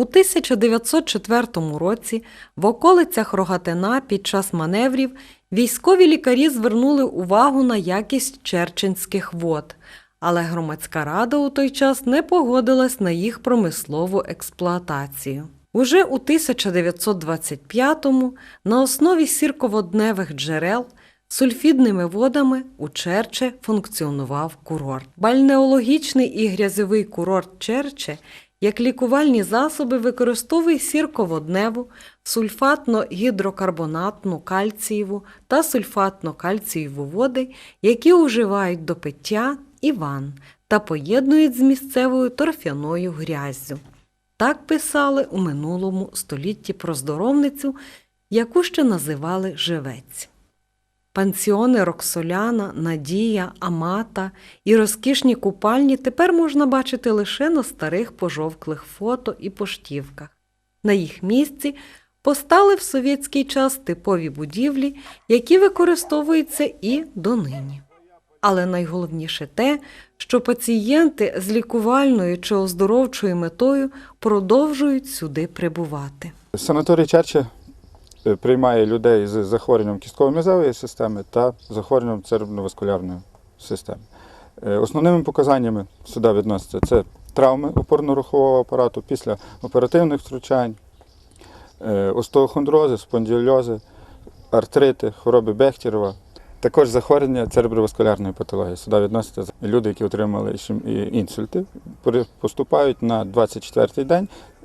У 1904 році в околицях Рогатина під час маневрів військові лікарі звернули увагу на якість черченських вод, але громадська рада у той час не погодилась на їх промислову експлуатацію. Уже у 1925-му на основі сірководневих джерел сульфідними водами у Черче функціонував курорт. Бальнеологічний і грязьовий курорт Черче як лікувальні засоби використовує сірководневу, сульфатно-гідрокарбонатну кальцієву та сульфатно-кальцієву води, які уживають до пиття і ван та поєднують з місцевою торфяною гряззю. Так писали у минулому столітті про здоровницю, яку ще називали живець. Пансіони Роксоляна, Надія, Амата і розкішні купальні тепер можна бачити лише на старих пожовклих фото і поштівках. На їх місці постали в совєтський час типові будівлі, які використовуються і донині. Але найголовніше те, що пацієнти з лікувальною чи оздоровчою метою продовжують сюди прибувати. Санаторій Черче приймає людей з захворюванням кістково-м'язової системи та захворюванням цереброваскулярної системи. Е, Основними показаннями сюди відносяться це травми опорно-рухового апарату після оперативних втручань, е, остеохондрози, спондіольози, артрити, хвороби Бехтірова. Також захворювання цереброваскулярної патології. Сюди відносяться люди, які отримали інсульти, поступають на 24-й день е,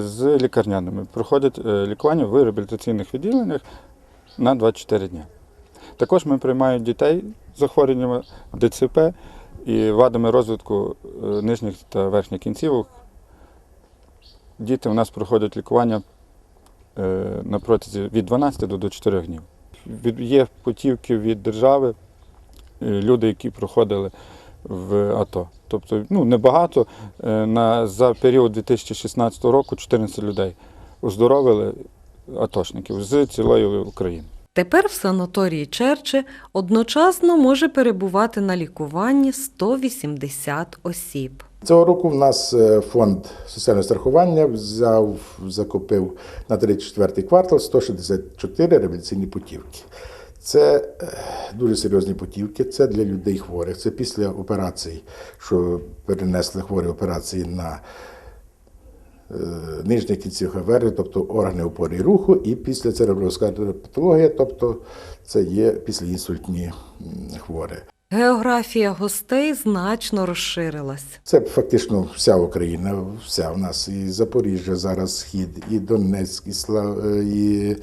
з лікарняними. Проходять е, лікування в реабілітаційних відділеннях на 24 дні. Також ми приймаємо дітей з захворюваннями ДЦП і вадами розвитку е, нижніх та верхніх кінцівок. Діти у нас проходять лікування е, на протязі від 12 до 4 днів. Є путівки від держави, е, люди, які проходили в АТО. Тобто ну, небагато. Е, На, за період 2016 року 14 людей оздоровили атошників з цілої України. Тепер в санаторії Черче одночасно може перебувати на лікуванні 180 осіб. Цього року в нас е, фонд соціального страхування взяв, закупив на 34 квартал 164 реабілітаційні путівки. Це е, дуже серйозні путівки. Це для людей хворих. Це після операцій, що перенесли хворі операції на е, нижніх кінців хаверни, тобто органи опори і руху, і після цереброваскулярної патології, тобто це є післяінсультні інсультні хворі. Географія гостей значно розширилась. Це фактично вся Україна, вся у нас і Запоріжжя зараз схід, і Донецьк, і, Сла... е, і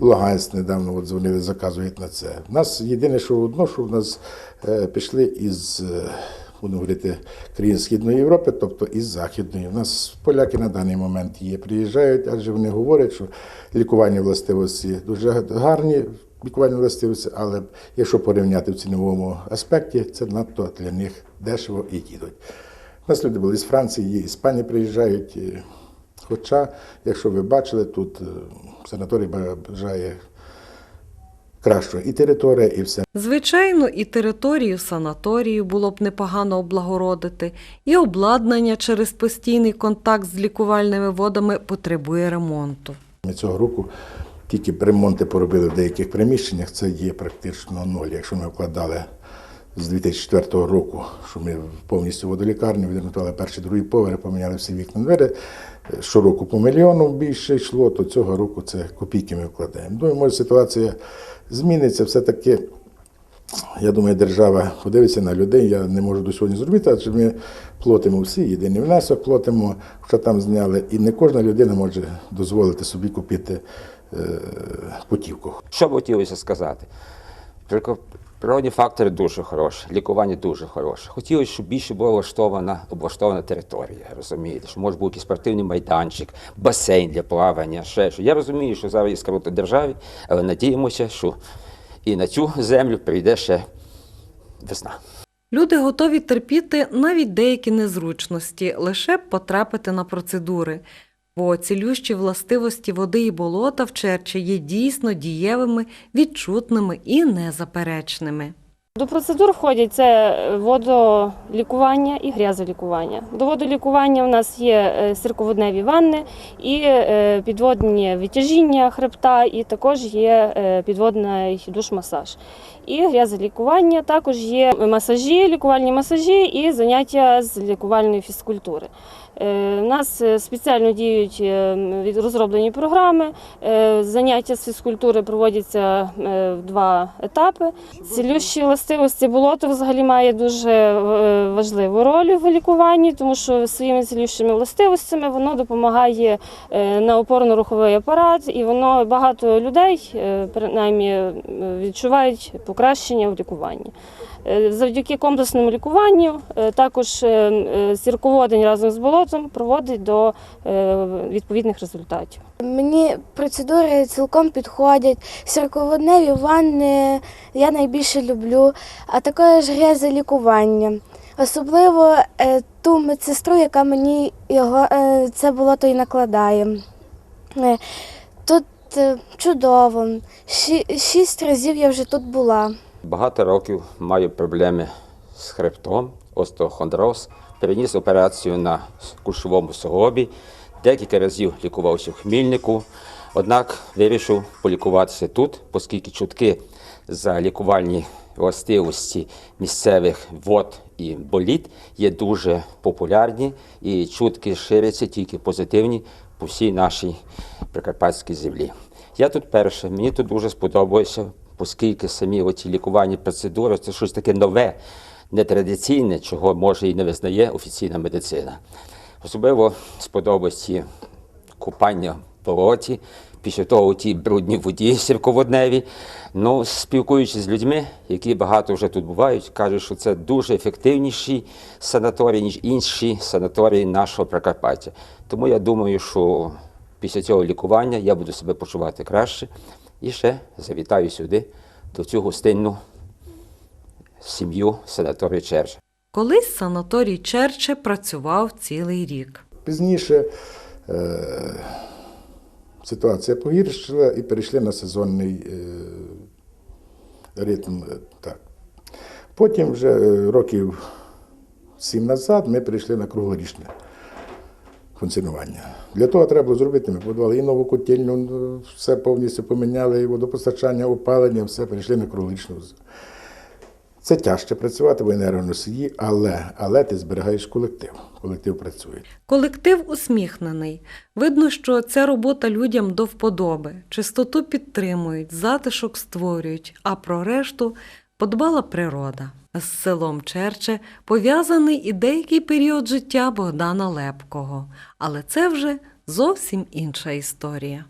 Луганськ недавно от дзвонили, заказують на це. У нас єдине, що одно, що в нас е, пішли із, е, будемо говорити, країн Східної Європи, тобто із Західної. У нас поляки на даний момент є, приїжджають, адже вони говорять, що лікування властивості дуже гарні. Лікувальні властивості, але якщо порівняти в ціновому аспекті, це надто для них дешево і їдуть. У нас люди були з Франції, Іспанії приїжджають. Хоча, якщо ви бачили, тут е, санаторій бажає кращого і територія, і все. Звичайно, і територію санаторію було б непогано облагородити, і обладнання через постійний контакт з лікувальними водами потребує ремонту. Ми цього року тільки ремонти поробили в деяких приміщеннях, це є практично ноль. Якщо ми вкладали з 2004 року, що ми повністю водолікарню відремонтували перший, другий поверх, поміняли всі вікна двері. Щороку по мільйону більше йшло, то цього року це копійки ми вкладаємо. Думаю, може ситуація зміниться. Все-таки, я думаю, держава подивиться на людей. Я не можу до сьогодні зробити, адже ми платимо всі, єдиний внесок платимо, що там зняли. І не кожна людина може дозволити собі купити е, путівку. Що б хотілося сказати? Природні фактори дуже хороші, лікування дуже хороше. Хотілося, щоб більше була влаштована, облаштована територія, розумієте, що може бути спортивний майданчик, басейн для плавання, ще що. Я розумію, що зараз є скруто державі, але надіємося, що і на цю землю прийде ще весна. Люди готові терпіти навіть деякі незручності, лише потрапити на процедури, бо цілющі властивості води і болота в Черчі є дійсно дієвими, відчутними і незаперечними. До процедур входять це водолікування і грязолікування. До водолікування у нас є е, сірководневі ванни і е, підводні відтяжіння хребта, і також є е, підводний душ-масаж. І грязолікування також є масажі, лікувальні масажі і заняття з лікувальної фізкультури. Е, У нас е, спеціально діють е, розроблені програми. Е, Заняття з фізкультури проводяться е, в два етапи. Цілющі властивості болото взагалі має дуже е, важливу роль в лікуванні, тому що своїми цілющими властивостями воно допомагає е, на опорно-руховий апарат, і воно багато людей е, принаймні відчувають покращення в лікуванні. Завдяки комплексному лікуванню також сірководень разом з болотом проводить до відповідних результатів. Мені процедури цілком підходять. Сірководневі ванни я найбільше люблю, а також грязолікування. Особливо е, ту медсестру, яка мені його е, це болото і накладає. Е, тут чудово. Ші- шість разів я вже тут була. Багато років маю проблеми з хребтом, остеохондроз. Переніс операцію на кульшовому суглобі. Декілька разів лікувався в Хмільнику. Однак вирішив полікуватися тут, оскільки чутки за лікувальні властивості місцевих вод і боліт є дуже популярні, і чутки ширяться тільки позитивні по всій нашій прикарпатській землі. Я тут перше, мені тут дуже сподобалося, оскільки самі оці лікувальні процедури це щось таке нове, нетрадиційне, чого може і не визнає офіційна медицина. Особливо сподобалось купання в болоті, після того у тій брудній воді сірководневій. Ну, спілкуючись з людьми, які багато вже тут бувають, кажуть, що це дуже ефективніший санаторій, ніж інші санаторії нашого Прикарпаття. Тому я думаю, що після цього лікування я буду себе почувати краще і ще завітаю сюди, до цю гостинну сім'ю санаторію Черча. Колись санаторій Черче працював цілий рік. Пізніше е, ситуація погіршила і перейшли на сезонний е, ритм. е, Так. Потім вже е, років сім назад ми перейшли на круглорічне функціонування. Для того треба було зробити. Ми побудували і нову котельню, ну, все повністю поміняли, і водопостачання, опалення, все перейшли на круглорічну. Це тяжче працювати, бо енергоносії, але, але ти зберігаєш колектив. Колектив працює. Колектив усміхнений. Видно, що ця робота людям до вподоби, чистоту підтримують, затишок створюють, а про решту подбала природа. З селом Черче пов'язаний і деякий період життя Богдана Лепкого. Але це вже зовсім інша історія.